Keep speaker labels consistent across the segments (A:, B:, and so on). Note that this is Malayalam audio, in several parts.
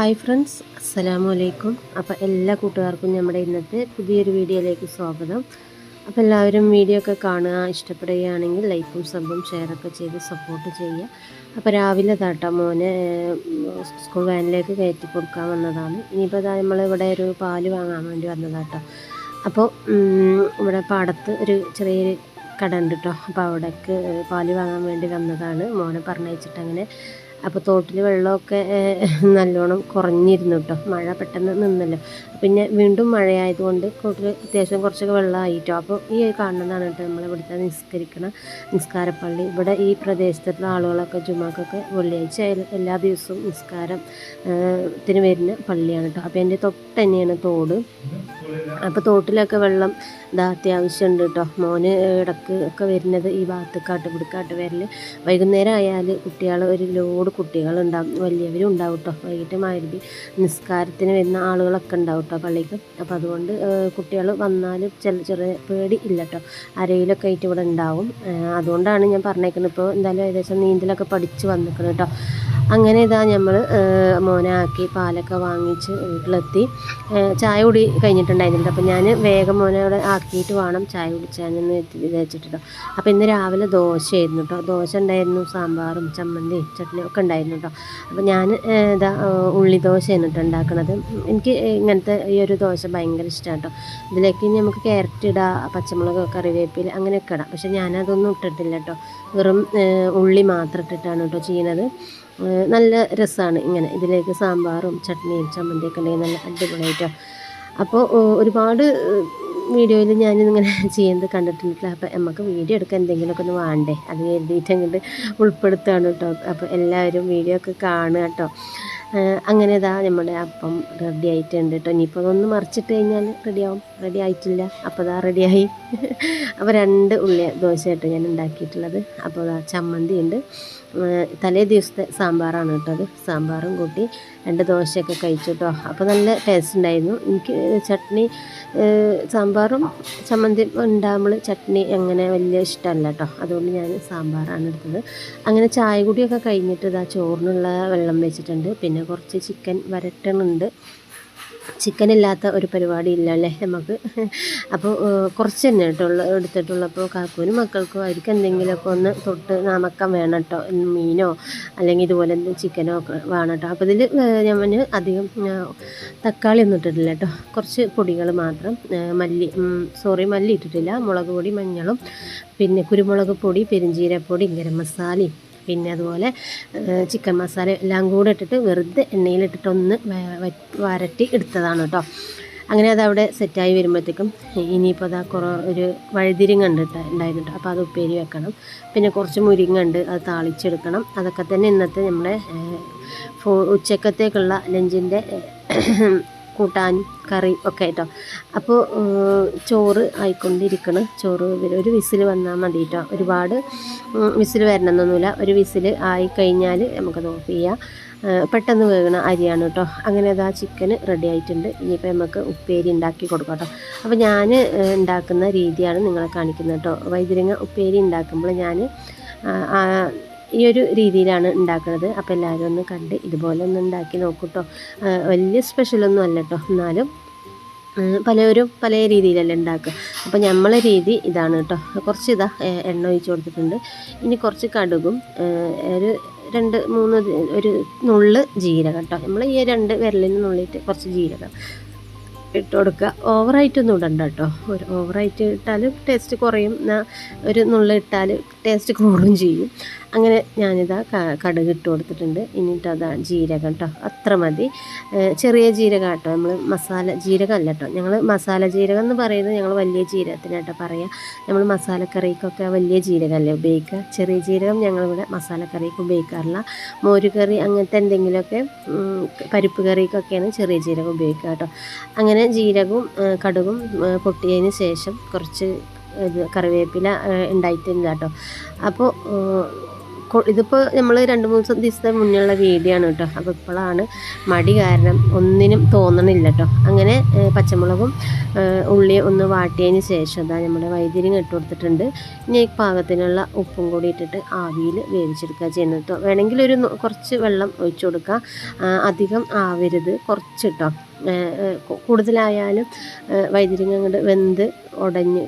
A: ഹായ് ഫ്രണ്ട്സ് അസ്സലാമു അലൈക്കും അപ്പോൾ എല്ലാ കൂട്ടുകാർക്കും നമ്മുടെ ഇന്നത്തെ പുതിയൊരു വീഡിയോയിലേക്ക് സ്വാഗതം. അപ്പോൾ എല്ലാവരും വീഡിയോ ഒക്കെ കാണുക ഇഷ്ടപ്പെടുകയാണെങ്കിൽ ലൈക്കും സബും ഷെയറൊക്കെ ചെയ്ത് സപ്പോർട്ട് ചെയ്യുക. അപ്പോൾ രാവിലെ താട്ട മോനെ സ്കൂൾ വാനിലേക്ക് കയറ്റി കൊടുക്കാൻ വന്നതാണ്. ഇനിയിപ്പോൾ നമ്മളിവിടെ ഒരു പാൽ വാങ്ങാൻ വേണ്ടി വന്നതാട്ടോ. അപ്പോൾ ഇവിടെ പാടത്ത് ഒരു ചെറിയൊരു കട ഉണ്ട് കേട്ടോ അപ്പോൾ അവിടേക്ക് പാൽ വാങ്ങാൻ വേണ്ടി വന്നതാണ്. മോനെ പറഞ്ഞയച്ചിട്ട് അങ്ങനെ അപ്പോൾ തോട്ടിൽ വെള്ളമൊക്കെ നല്ലോണം കുറഞ്ഞിരുന്നു കേട്ടോ മഴ പെട്ടെന്ന് നിന്നല്ലോ. പിന്നെ വീണ്ടും മഴയായതുകൊണ്ട് തോട്ടിൽ അത്യാവശ്യം കുറച്ചൊക്കെ വെള്ളമായിട്ടോ. അപ്പോൾ ഈ കാണുന്നതാണ് കേട്ടോ നമ്മൾ ഇവിടുത്തെ നിസ്കരിക്കണ നിസ്കാരപ്പള്ളി. ഇവിടെ ഈ പ്രദേശത്തുള്ള ആളുകളൊക്കെ ജുമാക്കൊക്കെ വെള്ളിയാഴ്ച എല്ലാ ദിവസവും നിസ്കാരം ത്തിന് വരുന്ന പള്ളിയാണ് കേട്ടോ അപ്പോൾ എന്റെ തൊട്ട് തന്നെയാണ് തോട്. അപ്പോൾ തോട്ടിലൊക്കെ വെള്ളം ഇതാ അത്യാവശ്യമുണ്ട് കേട്ടോ മോന് ഇടയ്ക്ക് ഒക്കെ വരുന്നത് ഈ ഭാഗത്ത് കാട്ടുപിടിക്കാട്ട് വരൽ വൈകുന്നേരം ആയാൽ കുട്ടികൾ ഒരു ലോഡ് കുട്ടികളുണ്ടാവും വലിയവരും ഉണ്ടാവും കേട്ടോ വൈകിട്ട് മാരുതി നിസ്കാരത്തിന് വരുന്ന ആളുകളൊക്കെ ഉണ്ടാവും കേട്ടോ പള്ളിക്ക്. അപ്പോൾ അതുകൊണ്ട് കുട്ടികൾ വന്നാലും ചില ചെറിയ പേടി ഇല്ല കേട്ടോ അരയിലൊക്കെ ആയിട്ട് ഇവിടെ ഉണ്ടാവും. അതുകൊണ്ടാണ് ഞാൻ പറഞ്ഞേക്കുന്നത് ഇപ്പോൾ എന്തായാലും ഏകദേശം നീന്തലൊക്കെ പഠിച്ച് വന്നിരിക്കുന്നത് കേട്ടോ. അങ്ങനെ ഇതാ നമ്മൾ മോനാക്കി പാലൊക്കെ വാങ്ങിച്ച് വീട്ടിലെത്തി. ചായ കുടി കഴിഞ്ഞിട്ടുണ്ടായിരുന്നില്ല. അപ്പോൾ ഞാൻ വേഗം മോനെ അവിടെ ആക്കിയിട്ട് വേണം ചായ കുടിച്ചാനെന്ന് വിചാരിച്ചിട്ടോ അപ്പോൾ ഇന്ന് രാവിലെ ദോശയായിരുന്നു കേട്ടോ ദോശ ഉണ്ടായിരുന്നു സാമ്പാറും ചമ്മന്തി ചട്നിയും ഒക്കെ ഉണ്ടായിരുന്നു കേട്ടോ അപ്പോൾ ഞാൻ ഇതാ ഉള്ളി ദോശയാണ് കേട്ടോ ഉണ്ടാക്കുന്നത് എനിക്ക് ഇങ്ങനത്തെ ഈ ഒരു ദോശ ഭയങ്കര ഇഷ്ടമാണ് കേട്ടോ ഇതിലേക്ക് നമുക്ക് ക്യാരറ്റ് ഇടാം പച്ചമുളക് കറിവേപ്പില അങ്ങനെയൊക്കെ ഇടാം. പക്ഷേ ഞാനതൊന്നും ഇട്ടിട്ടില്ല കേട്ടോ വെറും ഉള്ളി മാത്രം ഇട്ടിട്ടാണ് കേട്ടോ ചെയ്യുന്നത് നല്ല രസമാണ് ഇങ്ങനെ. ഇതിലേക്ക് സാമ്പാറും ചട്നിയും ചമ്മന്തിയൊക്കെ ഉണ്ടെങ്കിൽ നല്ല അടിപൊളിയായിട്ടോ. അപ്പോൾ ഒരുപാട് വീഡിയോയിൽ ഞാനിങ്ങനെ ചെയ്യുന്നത് കണ്ടിട്ടുണ്ടല്ലോ അപ്പോൾ നമുക്ക് വീഡിയോ എടുക്കാൻ എന്തെങ്കിലുമൊക്കെ ഒന്ന് വേണ്ടേ? അത് എഴുതിയിട്ട് അങ്ങോട്ട് ഉൾപ്പെടുത്തുകയാണ് കേട്ടോ. അപ്പോൾ എല്ലാവരും വീഡിയോ ഒക്കെ കാണുക കേട്ടോ. അങ്ങനെ ഇതാ നമ്മുടെ അപ്പം റെഡി ആയിട്ടുണ്ട് കേട്ടോ. ഇനിയിപ്പോൾ അതൊന്ന് മറിച്ചിട്ട് കഴിഞ്ഞാൽ റെഡിയാവും റെഡി ആയിട്ടില്ല. അപ്പോൾ ഇതാ റെഡിയായി അപ്പോൾ രണ്ട് ഉള്ളി ദോശയായിട്ട് ഞാൻ ഉണ്ടാക്കിയിട്ടുള്ളത്. അപ്പോൾ ഇതാ ചമ്മന്തി ഉണ്ട്. തലേ ദിവസത്തെ സാമ്പാറാണ് കേട്ടോ അത്. സാമ്പാറും കൂട്ടി രണ്ട് ദോശയൊക്കെ കഴിച്ചു കേട്ടോ. അപ്പോൾ നല്ല ടേസ്റ്റ് ഉണ്ടായിരുന്നു. എനിക്ക് ചട്നി സാമ്പാറും ചമ്മന്തി ഉണ്ടാകുമ്പോൾ ചട്നി അങ്ങനെ വലിയ ഇഷ്ടമല്ല കേട്ടോ. അതുകൊണ്ട് ഞാൻ സാമ്പാറാണ് എടുത്തത്. അങ്ങനെ ചായ കുടിയൊക്കെ കഴിഞ്ഞിട്ട് ഇതാ ചോറിനുള്ള വെള്ളം വെച്ചിട്ടുണ്ട്. പിന്നെ കുറച്ച് ചിക്കൻ വരട്ടണുണ്ട് ചിക്കൻ ഇല്ലാത്ത ഒരു പരിപാടി ഇല്ല അല്ലേ നമുക്ക് അപ്പോൾ കുറച്ച് തന്നെ കേട്ടോ എടുത്തിട്ടുള്ളൂ എടുത്തിട്ടുള്ളപ്പോൾ കാക്കൂനും മക്കൾക്കും അവർക്ക് എന്തെങ്കിലുമൊക്കെ ഒന്ന് തൊട്ട് നാമക്കം വേണം കേട്ടോ മീനോ അല്ലെങ്കിൽ ഇതുപോലെ ചിക്കനോ ഒക്കെ വേണം കേട്ടോ അപ്പോൾ ഇതിൽ ഞാൻ അധികം തക്കാളി ഒന്നും ഇട്ടിട്ടില്ല കേട്ടോ കുറച്ച് പൊടികൾ മാത്രം മല്ലി സോറി മല്ലി ഇട്ടിട്ടില്ല. മുളക് പൊടി മഞ്ഞളും പിന്നെ കുരുമുളക് പൊടി പെരിഞ്ചീരപ്പൊടി ഗരം മസാലയും പിന്നെ അതുപോലെ ചിക്കൻ മസാല എല്ലാം കൂടെ ഇട്ടിട്ട് വെറുതെ എണ്ണയിലിട്ടിട്ടൊന്ന് വരട്ടി എടുത്തതാണ് കേട്ടോ അങ്ങനെ അതവിടെ സെറ്റായി വരുമ്പോഴത്തേക്കും ഇനിയിപ്പോൾ അതാ കുറേ ഒരു വഴുതിരിങ്ങ ഉണ്ട് ഉണ്ടായിരുന്നു അപ്പോൾ അത് ഉപ്പേരി വെക്കണം. പിന്നെ കുറച്ച് മുരിങ്ങ ഉണ്ട് അത് താളിച്ചെടുക്കണം. അതൊക്കെ തന്നെ ഇന്നത്തെ നമ്മുടെ ഉച്ചക്കത്തേക്കുള്ള ലഞ്ചിന്റെ കൂട്ടാനും കറി ഒക്കെ കേട്ടോ അപ്പോൾ ചോറ് ആയിക്കൊണ്ടിരിക്കണം. ചോറ് ഒരു- ഒരു വിസിൽ വന്നാൽ മതി കേട്ടോ ഒരുപാട് വിസിൽ വരണമെന്നൊന്നുമില്ല. ഒരു വിസിൽ ആയി കഴിഞ്ഞാൽ നമുക്കത് ഓഫ് ചെയ്യാം. പെട്ടെന്ന് വേകണ അരിയാണ് കേട്ടോ അങ്ങനെ അതാ ചിക്കൻ റെഡി ആയിട്ടുണ്ട്. ഇനിയിപ്പോൾ നമുക്ക് ഉപ്പേരി ഉണ്ടാക്കി കൊടുക്കാം കേട്ടോ അപ്പോൾ ഞാൻ ഉണ്ടാക്കുന്ന രീതിയാണ് നിങ്ങളെ കാണിക്കുന്നത് കേട്ടോ വൈദ്യരങ്ങ ഉപ്പേരി ഉണ്ടാക്കുമ്പോൾ ഞാൻ ഈ ഒരു രീതിയിലാണ് ഉണ്ടാക്കുന്നത്. അപ്പോൾ എല്ലാവരും ഒന്ന് കണ്ട് ഇതുപോലെ ഒന്ന് ഉണ്ടാക്കി നോക്കൂട്ടോ. വലിയ സ്പെഷ്യലൊന്നും അല്ല കേട്ടോ എന്നാലും പലവരും പല രീതിയിലല്ലേ ഉണ്ടാക്കുക. അപ്പോൾ നമ്മളെ രീതി ഇതാണ് കേട്ടോ കുറച്ച് ഇതാ എണ്ണ ഒഴിച്ച് കൊടുത്തിട്ടുണ്ട്. ഇനി കുറച്ച് കടുകും ഒരു രണ്ട് മൂന്ന് ഒരു നുള്ള് ജീരകം കേട്ടോ നമ്മൾ ഈ രണ്ട് വിരലിന് നുള്ളിയിട്ട് കുറച്ച് ജീരകം ഇട്ട് കൊടുക്കുക. ഓവറായിട്ടൊന്നും ഇടണ്ട കേട്ടോ ഒരു ഓവറായിട്ട് ഇട്ടാൽ ടേസ്റ്റ് കുറയും. ഒരു നുള്ളി ഇട്ടാൽ ടേസ്റ്റ് കൂടുകയും ചെയ്യും. അങ്ങനെ ഞാനിതാ കടുക് ഇട്ട് കൊടുത്തിട്ടുണ്ട്. ഇനിയിട്ട് അതാ ജീരകം കേട്ടോ അത്ര മതി. ചെറിയ ജീരകം കേട്ടോ നമ്മൾ മസാല ജീരകം അല്ല കേട്ടോ ഞങ്ങൾ മസാല ജീരകം എന്ന് പറയുന്നത് ഞങ്ങൾ വലിയ ജീരകത്തിനാട്ടോ പറയുക നമ്മൾ മസാലക്കറിക്കൊക്കെ വലിയ ജീരകമല്ലേ ഉപയോഗിക്കുക ചെറിയ ജീരകം ഞങ്ങളിവിടെ മസാലക്കറിക്ക് ഉപയോഗിക്കാറില്ല. മോരുകറി അങ്ങനത്തെ എന്തെങ്കിലുമൊക്കെ പരിപ്പ് കറിക്കൊക്കെയാണ് ചെറിയ ജീരകം ഉപയോഗിക്കുക കേട്ടോ അങ്ങനെ ജീരകവും കടുകും പൊട്ടിയതിന് ശേഷം കുറച്ച് കറിവേപ്പില ഉണ്ടായിട്ടില്ല കേട്ടോ. അപ്പോൾ ഇതിപ്പോൾ നമ്മൾ രണ്ട് മൂന്ന് ദിവസം ദിവസത്തെ മുന്നേയുള്ള വീഡിയോ ആണ് കേട്ടോ. അപ്പോൾ ഇപ്പോഴാണ് മടി കാരണം ഒന്നിനും തോന്നണില്ല കേട്ടോ. അങ്ങനെ പച്ചമുളകും ഉള്ളി ഉള്ളിയും ഒന്ന് വാട്ടിയതിന് ശേഷം അതാ നമ്മുടെ വൈദ്യുതി ഇട്ട് കൊടുത്തിട്ടുണ്ട്. ഇനി പാകത്തിനുള്ള ഉപ്പും കൂടി ഇട്ടിട്ട് ആവിയിൽ വേവിച്ചെടുക്കുക ചെയ്യുന്നത് കേട്ടോ. വേണമെങ്കിൽ ഒരു കുറച്ച് വെള്ളം ഒഴിച്ചു കൊടുക്കുക. അധികം ആവരുത് കുറച്ച് കേട്ടോ. കൂടുതലായാലും വൈദ്യുതി അങ്ങോട്ട് വെന്ത് ഉടഞ്ഞ്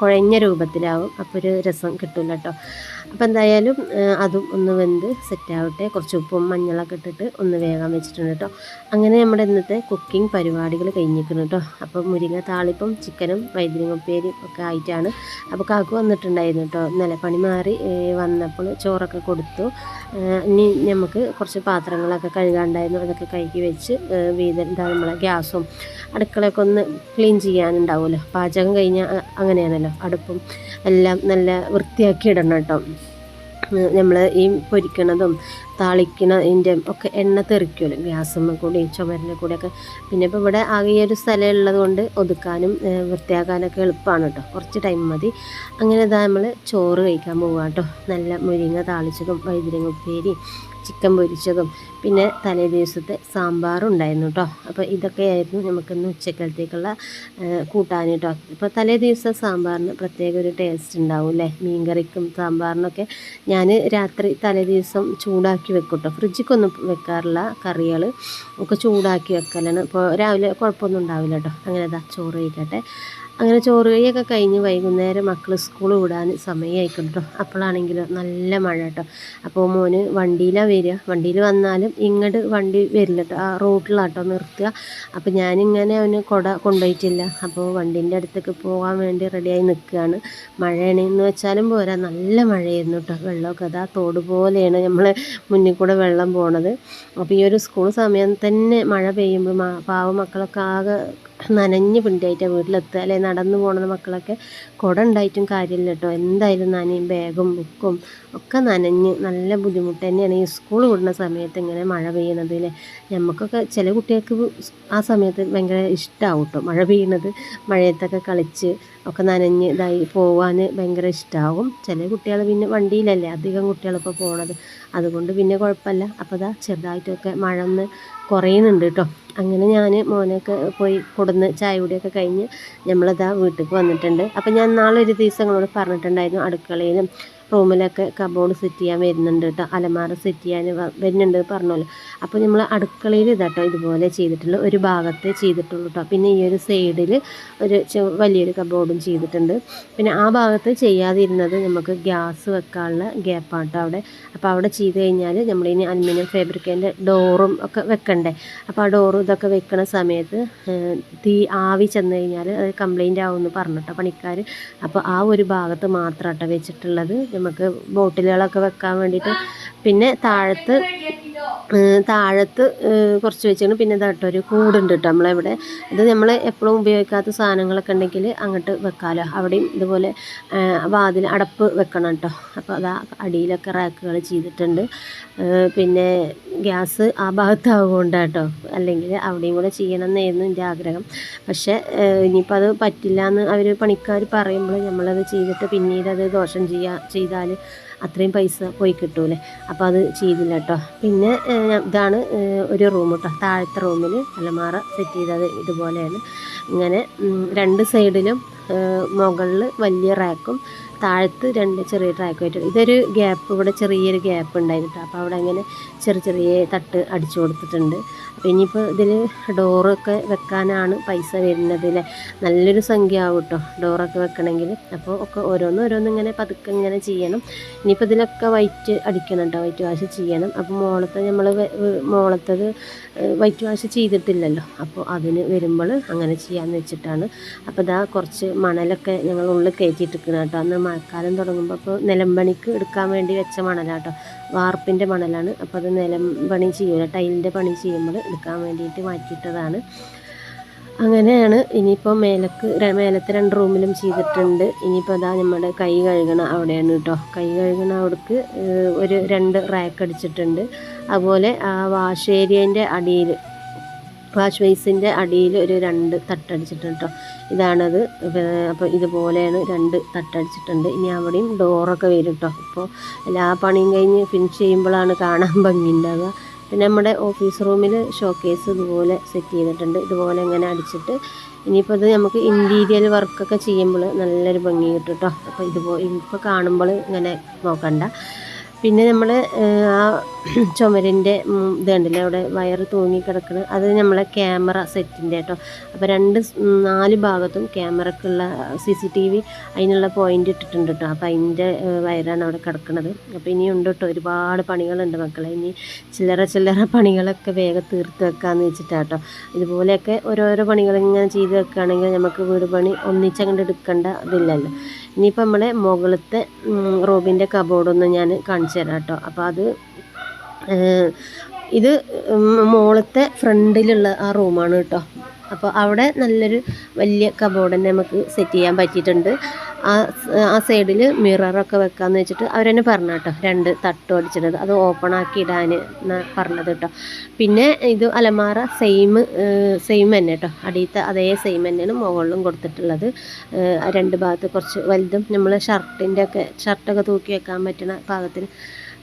A: കുഴഞ്ഞ രൂപത്തിലാവും. അപ്പോൾ ഒരു രസം കിട്ടില്ല കേട്ടോ അപ്പോൾ എന്തായാലും അതും ഒന്ന് വെന്ത് സെറ്റാവട്ടെ. കുറച്ച് ഉപ്പും മഞ്ഞളൊക്കെ ഇട്ടിട്ട് ഒന്ന് വേഗം വെച്ചിട്ടുണ്ട് കേട്ടോ അങ്ങനെ നമ്മുടെ ഇന്നത്തെ കുക്കിംഗ് പരിപാടികൾ കഴിഞ്ഞിരിക്കുന്നു കേട്ടോ അപ്പോൾ മുരിങ്ങ താളിപ്പും ചിക്കനും വൈദ്യുതി ഉപ്പേരിയും ഒക്കെ ആയിട്ടാണ് അപ്പോൾ കാക്കു വന്നിട്ടുണ്ടായിരുന്നു കേട്ടോ ഇന്നലെ പണി മാറി വന്നപ്പോൾ ചോറൊക്കെ കൊടുത്തു. ഇനി നമുക്ക് കുറച്ച് പാത്രങ്ങളൊക്കെ കഴുകാണ്ടായിരുന്നു. അതൊക്കെ കഴുകി വെച്ച് വീതം നമ്മളെ ഗ്യാസും അടുക്കളയൊക്കെ ഒന്ന് ക്ലീൻ ചെയ്യാനുണ്ടാവുമല്ലോ. പാചകം കഴിഞ്ഞാൽ അങ്ങനെയാണല്ലോ. അടുപ്പും എല്ലാം നല്ല വൃത്തിയാക്കി ഇടണം കേട്ടോ നമ്മൾ ഈ പൊരിക്കണതും താളിക്കണതിന്റെ ഒക്കെ എണ്ണ തെറിക്കുമല്ലോ ഗ്യാസും കൂടി ചുമരിന്റെ കൂടെയൊക്കെ. പിന്നെ ഇപ്പോൾ ഇവിടെ ആകെ ഈ ഒരു സ്ഥലം ഉള്ളതുകൊണ്ട് ഒതുക്കാനും വൃത്തിയാക്കാനൊക്കെ എളുപ്പമാണ് കേട്ടോ. കുറച്ച് ടൈം മതി. അങ്ങനെ ഇതാ നമ്മൾ ചോറ് കഴിക്കാൻ പോവുക കേട്ടോ. നല്ല മുരിങ്ങ താളിച്ചതും വൈദ്യുതി ഉപ്പേരി ചിക്കൻ പൊരിച്ചതും പിന്നെ തലേ ദിവസത്തെ സാമ്പാറും ഉണ്ടായിരുന്നു കേട്ടോ. അപ്പോൾ ഇതൊക്കെയായിരുന്നു നമുക്കിന്ന് ഉച്ചക്കലത്തേക്കുള്ള കൂട്ടാൻ കേട്ടോ. ഇപ്പോൾ തലേ ദിവസം സാമ്പാറിന് പ്രത്യേക ഒരു ടേസ്റ്റ് ഉണ്ടാവും അല്ലേ? മീൻകറിക്കും സാമ്പാറിനൊക്കെ ഞാൻ രാത്രി തലേ ദിവസം ചൂടാക്കി വെക്കും കേട്ടോ. ഫ്രിഡ്ജിക്കൊന്നും വെക്കാറില്ല കറികൾ ഒക്കെ ചൂടാക്കി വെക്കലാണ്. ഇപ്പോൾ രാവിലെ കുഴപ്പമൊന്നും ഉണ്ടാവില്ല കേട്ടോ. അങ്ങനെ അതാ ചോറ് കഴിക്കട്ടെ. അങ്ങനെ ചോറ് കഴിയൊക്കെ കഴിഞ്ഞ് വൈകുന്നേരം മക്കൾ സ്കൂൾ വിടാൻ സമയമായിക്കും കേട്ടോ അപ്പോഴാണെങ്കിലും നല്ല മഴ കേട്ടോ അപ്പോൾ മോന് വണ്ടിയിലാണ് വരിക. വണ്ടിയിൽ വന്നാലും ഇങ്ങോട്ട് വണ്ടി വരില്ല കേട്ടോ ആ റോട്ടിലാട്ടോ നിർത്തുക. അപ്പോൾ ഞാനിങ്ങനെ അവന് കുട കൊണ്ടുപോയിട്ടില്ല. അപ്പോൾ വണ്ടീന്റെ അടുത്തേക്ക് പോകാൻ വേണ്ടി റെഡിയായി നിൽക്കുകയാണ്. മഴയാണെന്ന് വെച്ചാലും പോരാ. നല്ല മഴയായിരുന്നു കേട്ടോ വെള്ളമൊക്കെ അതാ തോട് പോലെയാണ് നമ്മൾ മുന്നിൽ കൂടെ വെള്ളം പോണത്. അപ്പോൾ ഈ ഒരു സ്കൂൾ സമയം തന്നെ മഴ പെയ്യുമ്പോൾ പാവ മക്കളൊക്കെ ആകെ നനഞ്ഞ് പിണ്ടിയായിട്ടാണ് വീട്ടിലെത്തുക. അല്ലെ? നടന്നു പോകുന്ന മക്കളൊക്കെ കുട ഉണ്ടായിട്ടും കാര്യമില്ല കേട്ടോ. എന്തായാലും നനയും ബാഗും ബുക്കും ഒക്കെ നനഞ്ഞ് നല്ല ബുദ്ധിമുട്ട് തന്നെയാണ്. ഈ സ്കൂൾ വിടുന്ന സമയത്ത് ഇങ്ങനെ മഴ പെയ്യുന്നത് അല്ലേ? നമുക്കൊക്കെ ചില കുട്ടികൾക്ക് ആ സമയത്ത് ഭയങ്കര ഇഷ്ടമാവും കേട്ടോ. മഴ പെയ്യുന്നത് മഴയത്തൊക്കെ കളിച്ച് ഒക്കെ നനഞ്ഞ് ഇതായി പോകാൻ ഭയങ്കര ഇഷ്ടമാവും ചില കുട്ടികൾ പിന്നെ വണ്ടിയിലല്ലേ അധികം കുട്ടികളിപ്പോൾ പോണത്. അതുകൊണ്ട് പിന്നെ കുഴപ്പമില്ല. അപ്പോൾ ഇതാ ചെറുതായിട്ടൊക്കെ മഴ ഒന്ന് കുറയുന്നുണ്ട് കേട്ടോ അങ്ങനെ ഞാൻ മോനൊക്കെ പോയി കൊടുന്ന് ചായ കുടിയൊക്കെ കഴിഞ്ഞ് നമ്മളതാ വീട്ടിലേക്ക് വന്നിട്ടുണ്ട്. അപ്പം ഞാൻ നാളെ ഒരു ദിവസം നിങ്ങളോട് പറഞ്ഞിട്ടുണ്ടായിരുന്നു അടുക്കളയിലും റൂമിലൊക്കെ കബോർഡ് സെറ്റ് ചെയ്യാൻ വരുന്നുണ്ട് കേട്ടോ അലമാറ സെറ്റ് ചെയ്യാൻ വരുന്നുണ്ട് പറഞ്ഞല്ലോ. അപ്പോൾ നമ്മൾ അടുക്കളയിൽ ഇതാട്ടോ ഇതുപോലെ ചെയ്തിട്ടുള്ള. ഒരു ഭാഗത്തെ ചെയ്തിട്ടുള്ളൂ കേട്ടോ പിന്നെ ഈ ഒരു സൈഡിൽ ഒരു വലിയൊരു കബോർഡും ചെയ്തിട്ടുണ്ട്. പിന്നെ ആ ഭാഗത്ത് ചെയ്യാതിരുന്നത് നമുക്ക് ഗ്യാസ് വെക്കാനുള്ള ഗ്യാപ്പാട്ടോ അവിടെ. അപ്പോൾ അവിടെ ചെയ്ത് കഴിഞ്ഞാൽ നമ്മളിനി അലുമിനിയം ഫാബ്രിക്കേന്റെ ഡോറും ഒക്കെ വെക്കണ്ടേ. അപ്പോൾ ആ ഡോറും ഇതൊക്കെ വെക്കണ സമയത്ത് തീ ആവി ചെന്ന് കഴിഞ്ഞാൽ അത് കംപ്ലൈന്റ് ആവുമെന്ന് പറഞ്ഞിട്ടോ പണിക്കാർ അപ്പോൾ ആ ഒരു ഭാഗത്ത് മാത്രമാട്ടോ വെച്ചിട്ടുള്ളത്. നമുക്ക് ബോട്ടിലുകളൊക്കെ വെക്കാൻ വേണ്ടിയിട്ട്. പിന്നെ താഴത്ത് താഴത്ത് കുറച്ച് വെച്ചാണ് പിന്നെ ഇതാട്ടോ ഒരു കൂടുണ്ട് കേട്ടോ നമ്മളിവിടെ. ഇത് നമ്മൾ എപ്പോഴും ഉപയോഗിക്കാത്ത സാധനങ്ങളൊക്കെ ഉണ്ടെങ്കിൽ അങ്ങോട്ട് വെക്കാമല്ലോ അവിടെയും ഇതുപോലെ വാതിൽ അടപ്പ് വെക്കണം കേട്ടോ. അപ്പോൾ അതാ അടിയിലൊക്കെ റാക്കുകൾ ചെയ്തിട്ടുണ്ട്. പിന്നെ ഗ്യാസ് ആ ഭാഗത്താവുകൊണ്ടാട്ടോ അല്ലെങ്കിൽ അവിടെയും കൂടെ ചെയ്യണം എന്നായിരുന്നു എന്റെ ആഗ്രഹം. പക്ഷേ ഇനിയിപ്പോൾ അത് പറ്റില്ല എന്ന് അവർ പണിക്കാർ പറയുമ്പോൾ നമ്മളത് ചെയ്തിട്ട് പിന്നീട് അത് ദോഷം ചെയ്യാ ചെയ്താൽ അത്രയും പൈസ പോയി കിട്ടൂലേ. അപ്പോൾ അത് ചെയ്തില്ല കേട്ടോ പിന്നെ ഇതാണ് ഒരു റൂം കേട്ടോ താഴത്തെ റൂമിൽ അലമാറ സെറ്റ് ചെയ്തത് ഇതുപോലെയാണ്. ഇങ്ങനെ രണ്ട് സൈഡിലും മുകളിൽ വലിയ റാക്കും താഴത്ത് രണ്ട് ചെറിയ ട്രാക്ക് ആയിട്ട് ഇതൊരു ഗ്യാപ്പ് ഇവിടെ ചെറിയൊരു ഗ്യാപ്പ് ഉണ്ടായിരുന്നു അപ്പോൾ അവിടെ അങ്ങനെ ചെറിയ ചെറിയ തട്ട് അടിച്ചു കൊടുത്തിട്ടുണ്ട്. അപ്പോൾ ഇനിയിപ്പോൾ ഇതിൽ ഡോറൊക്കെ വെക്കാനാണ് പൈസ വരുന്നത് അല്ലേ നല്ലൊരു സംഖ്യ ആവും കേട്ടോ ഡോറൊക്കെ വെക്കണമെങ്കിൽ അപ്പോൾ ഒക്കെ ഓരോന്ന് ഓരോന്ന് ഇങ്ങനെ പതുക്കെ ഇങ്ങനെ ചെയ്യണം. ഇനിയിപ്പോൾ ഇതിലൊക്കെ വൈറ്റ് അടിക്കണം കേട്ടോ വൈറ്റ് വാഷ് ചെയ്യണം. അപ്പോൾ മോളത്തെ നമ്മൾ മോളത്തത് വൈറ്റ് വാഷ് ചെയ്തിട്ടില്ലല്ലോ. അപ്പോൾ അതിന് വരുമ്പോൾ അങ്ങനെ ചെയ്യാമെന്ന് വെച്ചിട്ടാണ്. അപ്പോൾ ഇതാ കുറച്ച് മണലൊക്കെ ഞങ്ങൾ ഉള്ളിൽ കയറ്റിയിട്ടിരിക്കണം കേട്ടോ അന്ന് മഴക്കാലം തുടങ്ങുമ്പോൾ അപ്പോൾ നിലമ്പണിക്ക് എടുക്കാൻ വേണ്ടി വെച്ച മണലാണ് കേട്ടോ വാർപ്പിന്റെ മണലാണ്. അപ്പോൾ അത് നിലം പണി ചെയ്യൂല. ടൈലിന്റെ പണി ചെയ്യുമ്പോൾ എടുക്കാൻ വേണ്ടിയിട്ട് മാറ്റിയിട്ടതാണ്. അങ്ങനെയാണ്. ഇനിയിപ്പോൾ മേലക്ക് മേലത്തെ രണ്ട് റൂമിലും ചെയ്തിട്ടുണ്ട്. ഇനിയിപ്പോൾ അതാ നമ്മുടെ കൈ കഴുകണ അവിടെയാണ് കേട്ടോ കൈ കഴുകണ അവിടേക്ക് ഒരു രണ്ട് റാക്ക് അടിച്ചിട്ടുണ്ട്. അതുപോലെ ആ വാഷ് അടിയിൽ വാഷ് ബേസിന്റെ അടിയിൽ ഒരു രണ്ട് തട്ടടിച്ചിട്ടുണ്ട് കേട്ടോ ഇതാണത്. അപ്പോൾ ഇതുപോലെയാണ് രണ്ട് തട്ടടിച്ചിട്ടുണ്ട്. ഇനി അവിടെയും ഡോറൊക്കെ വരും കേട്ടോ ഇപ്പോൾ എല്ലാ പണിയും കഴിഞ്ഞ് ഫിനിഷ് ചെയ്യുമ്പോഴാണ് കാണാൻ ഭംഗി ഉണ്ടാവുക പിന്നെ നമ്മുടെ ഓഫീസ് റൂമിൽ ഷോക്കേസ് ഇതുപോലെ സെറ്റ് ചെയ്തിട്ടുണ്ട്. ഇതുപോലെ ഇങ്ങനെ അടിച്ചിട്ട് ഇനിയിപ്പോൾ ഇത് നമുക്ക് ഇന്റീരിയൽ വർക്കൊക്കെ ചെയ്യുമ്പോൾ നല്ലൊരു ഭംഗി കിട്ടും കേട്ടോ അപ്പോൾ ഇതുപോലെ ഇപ്പോൾ കാണുമ്പോൾ ഇങ്ങനെ നോക്കണ്ട. പിന്നെ നമ്മൾ ആ ചുമരിന്റെ ഇത് കണ്ടില്ലേ? അവിടെ വയർ തൂങ്ങി കിടക്കുന്നത് അത് നമ്മളെ ക്യാമറ സെറ്റിന്റെ കേട്ടോ. അപ്പോൾ രണ്ട് നാല് ഭാഗത്തും ക്യാമറക്കുള്ള സി സി ടി വി അതിനുള്ള പോയിന്റ് ഇട്ടിട്ടുണ്ട് കേട്ടോ. അപ്പോൾ അതിന്റെ വയറാണ് അവിടെ കിടക്കുന്നത് അപ്പോൾ ഇനിയുണ്ട് കേട്ടോ. ഒരുപാട് പണികളുണ്ട് മക്കളെ. ഇനി ചില്ലറ ചില്ലറ പണികളൊക്കെ വേഗം തീർത്ത് വെക്കാമെന്ന് വെച്ചിട്ടാണ് കേട്ടോ. ഇതുപോലെയൊക്കെ ഓരോരോ പണികൾ ഇങ്ങനെ ചെയ്ത് വെക്കുകയാണെങ്കിൽ നമുക്ക് വീട് പണി ഒന്നിച്ചങ്ങോട്ട് എടുക്കേണ്ട ഇതില്ലല്ലോ. ഇനിയിപ്പോൾ നമ്മളെ മുകളിലത്തെ റോബിന്റെ കബോർഡൊന്നും ഞാൻ കാണിച്ചു തരാം കേട്ടോ. അപ്പോൾ അത് ഇത് മുകളിലത്തെ ഫ്രണ്ടിലുള്ള ആ റൂമാണ് കേട്ടോ. അപ്പോൾ അവിടെ നല്ലൊരു വലിയ കബോർഡ് തന്നെ നമുക്ക് സെറ്റ് ചെയ്യാൻ പറ്റിയിട്ടുണ്ട്. ആ ആ സൈഡിൽ മിററൊക്കെ വെക്കാമെന്ന് വെച്ചിട്ട് അവർ അവരെന്നെ പറഞ്ഞു കേട്ടോ രണ്ട് തട്ടും അടിച്ചിട്ടത്. അത് ഓപ്പൺ ആക്കി ഇടാൻ പറഞ്ഞത് കേട്ടോ. പിന്നെ ഇത് അലമാറ സെയിം സെയിം തന്നെ കേട്ടോ. അടിയത്തെ അതേ സെയിം തന്നെയാണ് മുകളിലും കൊടുത്തിട്ടുള്ളത്. രണ്ട് ഭാഗത്ത് കുറച്ച് വലുതും നമ്മൾ ഷർട്ടിന്റെ ഒക്കെ ഷർട്ടൊക്കെ തൂക്കി വെക്കാൻ പറ്റുന്ന പാകത്തിന്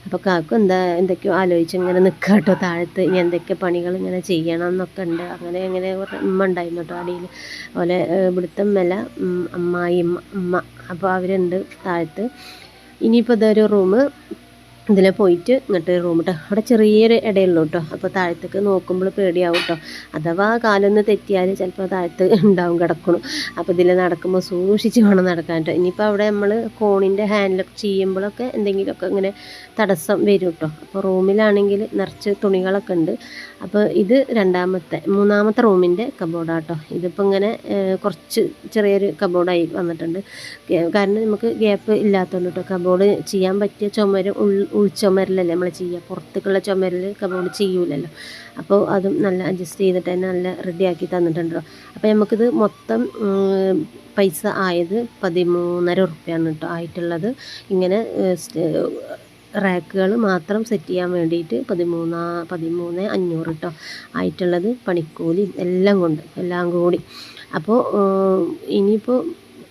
A: അപ്പോൾ കാക്കും എന്താ എന്തൊക്കെയോ ആലോചിച്ച് ഇങ്ങനെ നിൽക്കുക കേട്ടോ താഴത്ത്. ഇനി എന്തൊക്കെ പണികൾ ഇങ്ങനെ ചെയ്യണം എന്നൊക്കെ ഉണ്ട്. അങ്ങനെ അങ്ങനെ ഉമ്മ ഉണ്ടായിരുന്നു കേട്ടോ അടിയിൽ. അതുപോലെ ഇവിടുത്തെ മെല അമ്മായി അമ്മ അപ്പോൾ അവരുണ്ട് താഴത്ത്. ഇനിയിപ്പോൾ ഇതൊരു റൂം ഇതിലെ പോയിട്ട് ഇങ്ങോട്ട് റൂം കേട്ടോ അവിടെ ചെറിയൊരു ഇടയുള്ളൂ കേട്ടോ അപ്പോൾ താഴത്തേക്ക് നോക്കുമ്പോൾ പേടിയാവും കേട്ടോ അഥവാ കാലൊന്ന് തെറ്റിയാൽ ചിലപ്പോൾ താഴത്ത് ഉണ്ടാവും കിടക്കണം അപ്പോൾ ഇതിൽ നടക്കുമ്പോൾ സൂക്ഷിച്ച് വേണം നടക്കാൻ കേട്ടോ ഇനിയിപ്പോൾ അവിടെ നമ്മൾ കോണിന്റെ ഹാൻഡിലൊക്കെ ചെയ്യുമ്പോഴൊക്കെ എന്തെങ്കിലുമൊക്കെ ഇങ്ങനെ തടസ്സം വരും കേട്ടോ അപ്പോൾ റൂമിലാണെങ്കിൽ നിറച്ച് തുണികളൊക്കെ ഉണ്ട്. അപ്പോൾ ഇത് രണ്ടാമത്തെ മൂന്നാമത്തെ റൂമിന്റെ കബോർഡാണ് കേട്ടോ ഇതിപ്പോൾ ഇങ്ങനെ കുറച്ച് ചെറിയൊരു കബോർഡായി വന്നിട്ടുണ്ട്. കാരണം നമുക്ക് ഗ്യാപ്പ് ഇല്ലാത്തതുകൊണ്ട് കേട്ടോ കബോർഡ് ചെയ്യാൻ പറ്റിയ ചുമര് ഉൾ ഉൾച്ചുമരിലല്ലേ നമ്മൾ ചെയ്യുക പുറത്തേക്കുള്ള ചുമരിൽ കബോർഡ് ചെയ്യൂലല്ലോ. അപ്പോൾ അതും നല്ല അഡ്ജസ്റ്റ് ചെയ്തിട്ട് തന്നെ നല്ല റെഡിയാക്കി തന്നിട്ടുണ്ടല്ലോ അപ്പോൾ നമുക്കിത് മൊത്തം പൈസ ആയത് പതിമൂന്നര ഉറുപ്പ്യാണ് കേട്ടോ ആയിട്ടുള്ളത്. ഇങ്ങനെ റാക്കുകൾ മാത്രം സെറ്റ് ചെയ്യാൻ വേണ്ടിയിട്ട് പതിമൂന്നാ പതിമൂന്ന് അഞ്ഞൂറ് കേട്ടോ ആയിട്ടുള്ളത് പണിക്കൂലി എല്ലാം കൊണ്ട് എല്ലാം കൂടി. അപ്പോൾ ഇനിയിപ്പോൾ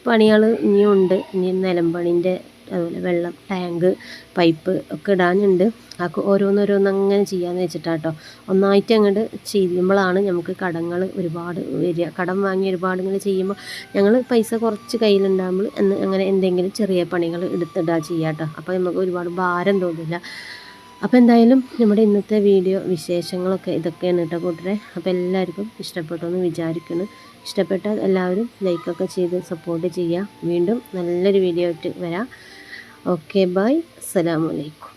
A: പണികൾ ഇനിയും ഉണ്ട് ഇനി നിലമ്പണിന്റെ അതുപോലെ വെള്ളം ടാങ്ക് പൈപ്പ് ഒക്കെ ഇടാനുണ്ട് ആ ഓരോന്നോരോന്ന് അങ്ങനെ ചെയ്യാമെന്ന് വെച്ചിട്ടാണ് കേട്ടോ ഒന്നായിട്ട് അങ്ങോട്ട് ചെയ്യുമ്പോഴാണ് നമുക്ക് കടങ്ങൾ ഒരുപാട് വരിക. കടം വാങ്ങി ഒരുപാട് ഇങ്ങനെ ചെയ്യുമ്പോൾ ഞങ്ങൾ പൈസ കുറച്ച് കയ്യിലുണ്ടാകുമ്പോൾ എന്ന് അങ്ങനെ എന്തെങ്കിലും ചെറിയ പണികൾ എടുത്തിടാ ചെയ്യാം കേട്ടോ അപ്പോൾ നമുക്ക് ഒരുപാട് ഭാരം തോന്നില്ല അപ്പോൾ എന്തായാലും നമ്മുടെ ഇന്നത്തെ വീഡിയോ വിശേഷങ്ങളൊക്കെ ഇതൊക്കെയാണ് കേട്ടോ കൂട്ടരെ. അപ്പോൾ എല്ലാവർക്കും ഇഷ്ടപ്പെട്ടു എന്ന് വിചാരിക്കുന്നു. ഇഷ്ടപ്പെട്ടാൽ എല്ലാവരും ലൈക്കൊക്കെ ചെയ്ത് സപ്പോർട്ട് ചെയ്യുക. വീണ്ടും നല്ലൊരു വീഡിയോ ആയിട്ട് വരാം. ഓക്കെ ബായ് അസ്സലാമലൈക്കും